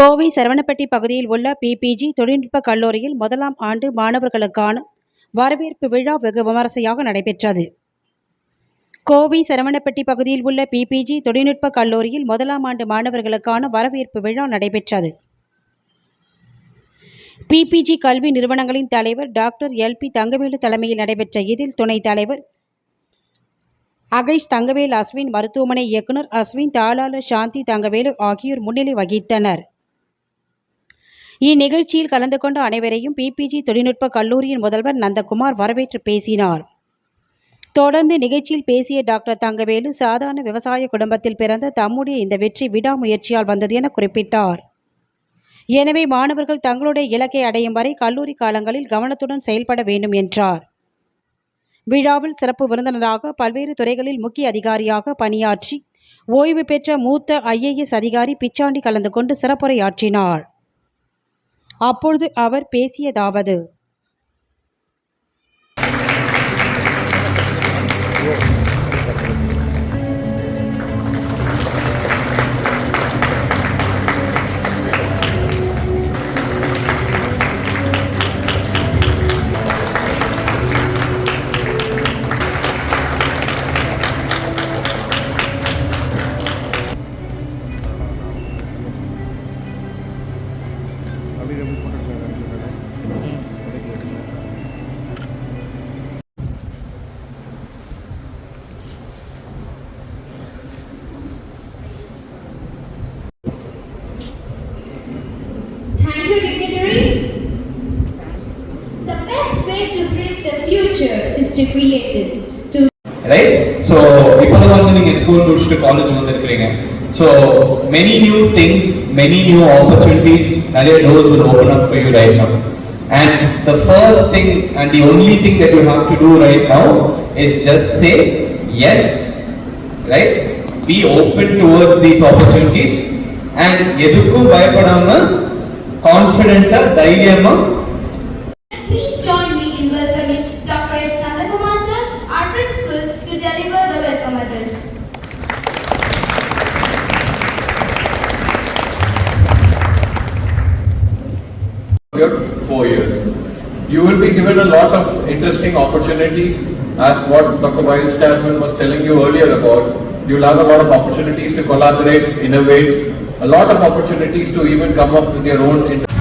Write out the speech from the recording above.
கோவை சரவணப்பட்டி பகுதியில் உள்ள பிபிஜி தொழில்நுட்ப கல்லூரியில் முதலாம் ஆண்டு மாணவர்களுக்கான வரவேற்பு விழா வெகு விமரிசையாக நடைபெற்றது. கோவை சரவணப்பட்டி பகுதியில் உள்ள பிபிஜி தொழில்நுட்ப கல்லூரியில் முதலாம் ஆண்டு மாணவர்களுக்கான வரவேற்பு விழா நடைபெற்றது. பிபிஜி கல்வி நிறுவனங்களின் தலைவர் டாக்டர் எல்பி தங்கவேலு தலைமையில் நடைபெற்ற இதில் துணைத் தலைவர் அகைஷ் தங்கவேல் அஸ்வின் மருத்துவமனை இயக்குனர் அஸ்வின் தாளாளர் சாந்தி தங்கவேலு ஆகியோர் முன்னிலை வகித்தனர். இந்நிகழ்ச்சியில் கலந்து கொண்ட அனைவரையும் பிபிஜி தொழில்நுட்ப கல்லூரியின் முதல்வர் நந்தகுமார் வரவேற்று பேசினார். தொடர்ந்து நிகழ்ச்சியில் பேசிய டாக்டர் தங்கவேலு சாதாரண விவசாய குடும்பத்தில் பிறந்த தம்முடைய இந்த வெற்றி விடாமுயற்சியால் வந்தது என குறிப்பிட்டார். எனவே மாணவர்கள் தங்களுடைய இலக்கை அடையும் வரை கல்லூரி காலங்களில் கவனத்துடன் செயல்பட வேண்டும் என்றார். விழாவில் சிறப்பு விருந்தினராக பல்வேறு துறைகளில் முக்கிய அதிகாரியாக பணியாற்றி ஓய்வு பெற்ற மூத்த ஐஏஎஸ் அதிகாரி பிச்சாண்டி கலந்து கொண்டு சிறப்புரையாற்றினார். அப்பொழுது அவர் பேசியதாவது. अभी dignitaries. The best way to predict the future is to create it. To right so இப்போதான் வந்து நீங்கள் ஸ்கூல் முடிச்சுட்டு காலேஜ் வந்திருக்கிறீங்க so many new things many new opportunities நிறைய doors will open up for you right now and the first thing and the only thing that you have to do right now is just say yes right be open towards these opportunities and எதுக்கும் பயப்படாம கான்ஃபிடென்ட்டா தைரியமா your four years. You will be given a lot of interesting opportunities as what Dr. Vice Chairman was telling you earlier about. You'll have a lot of opportunities to collaborate, innovate, a lot of opportunities to even come up with your own.